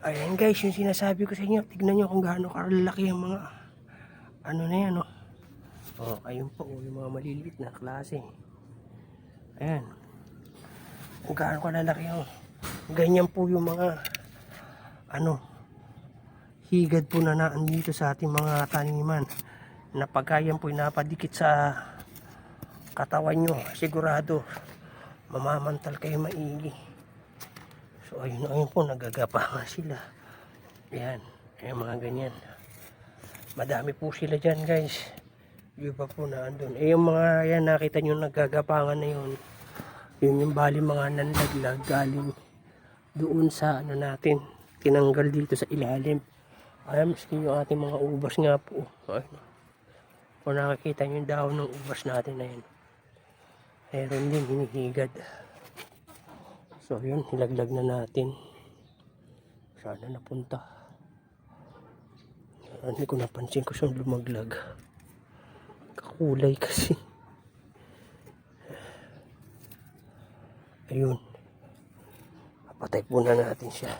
Ayan guys, yung sinasabi ko sa inyo, tignan nyo kung gaano karalaki ang mga ano na yan, oh. Oh, ayun po, oh, yung mga maliliit na klase. Ayan. Kung gaano kalalaki yung ganyan po yung mga ano higad po na naandito sa ating mga taniman na pagka yan po napadikit sa katawan nyo, sigurado mamamantal kayo maigi. So ayun, ayun po, nagagapangan sila. Ayan, ayan mga ganyan. Madami po sila dyan guys. Yung pa po na andun. Eh yung mga yan nakita nyo nagagapangan na yun. Yun yung bali mga nanlaglag galing doon sa ano natin. Tinanggal dito sa ilalim. Ayan, miski yung ating mga ubas nga po. Ayun. Kung nakikita nyo yung dahon ng ubas natin na yun. Meron din hinihigad. So yun, nilaglag na natin. Sana napunta. Hindi ko napansin ko siyang lumaglag. Kakulay kasi. Ayun. Papatay po na natin siya.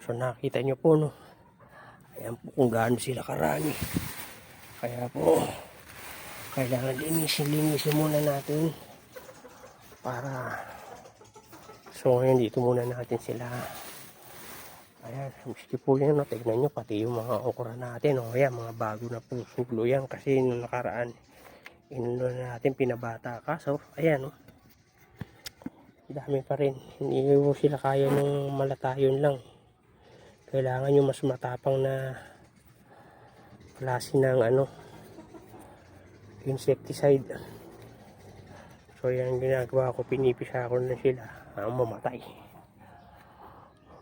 So nakita nyo po no. Ayan po kung gaano sila karami. Kaya po, kailangan linisin-linisin muna natin para so ngayon dito muna natin sila. Ayan, miski po yan, tignan nyo pati yung mga okra natin, o ayan, mga bago na po suglo yan. Kasi nung nakaraan inulo na natin pinabata kaso, ayan, no, dami pa rin. Hindi mo sila kaya nung malatayon lang. Kailangan yung mas matapang na klase ng ano insecticide. So yan ginagawa ko. Pinipisa ko na sila. Ang mamatay.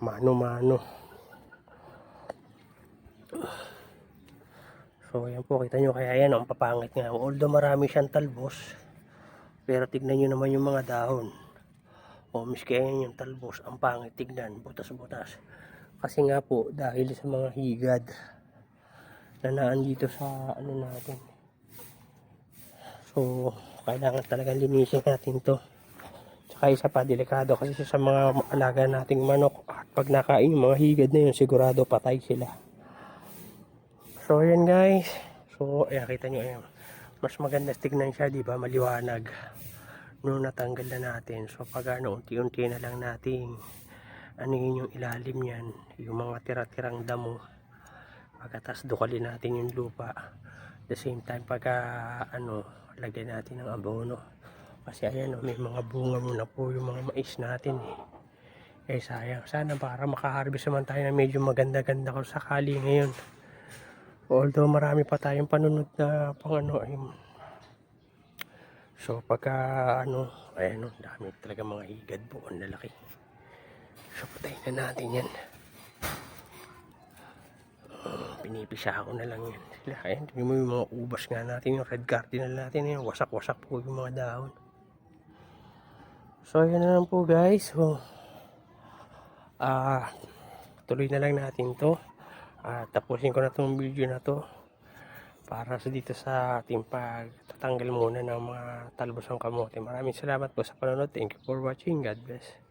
Mano mano so yan po. Kita nyo kaya yan ang papangit nga. Although marami siyang talbos pero tignan nyo naman yung mga dahon. O miski ayan yung talbos. Ang pangit tignan. Butas butas kasi nga po dahil sa mga higad na naandito sa ano natin So, kailangan talagang linisin natin to. Tsaka isa pa, delikado kasi sa mga alaga nating manok at pag nakain yung mga higad na yun, sigurado patay sila. So, ayan guys. So, ayan, kita nyo, ayan. Mas maganda tignan siya, di ba? Maliwanag. Nung natanggal na natin. So, pag ano, unti-unti na lang natin ano yun yung ilalim yan. Yung mga tira-tirang damo. Pagkatas dukalin natin yung lupa. The same time, pagka ano, lagyan natin ng abono. Kasi ayan, oh, may mga bunga muna po yung mga mais natin eh. Eh sayang, sana para makaharvest naman tayo na medyo maganda-ganda kung sakali ngayon. Although marami pa tayong panunod na pang ano, ayun. So pagka ano, ayan oh, dami talaga mga higad po, ang lalaki. So patayin na natin yan. Uh, pinipisa ko na lang yan. Sila, ayan, tingnan mo yung mga ubas nga natin, yung red cardinal natin, yung wasak-wasak po yung mga dahon. So, ayan na lang po guys. So, ah, tuloy na lang natin to. Ah, tapusin ko na tong video na to para sa dito sa ating pagtatanggal muna ng mga talbos ng kamote. Maraming salamat po sa panonood. Thank you for watching. God bless.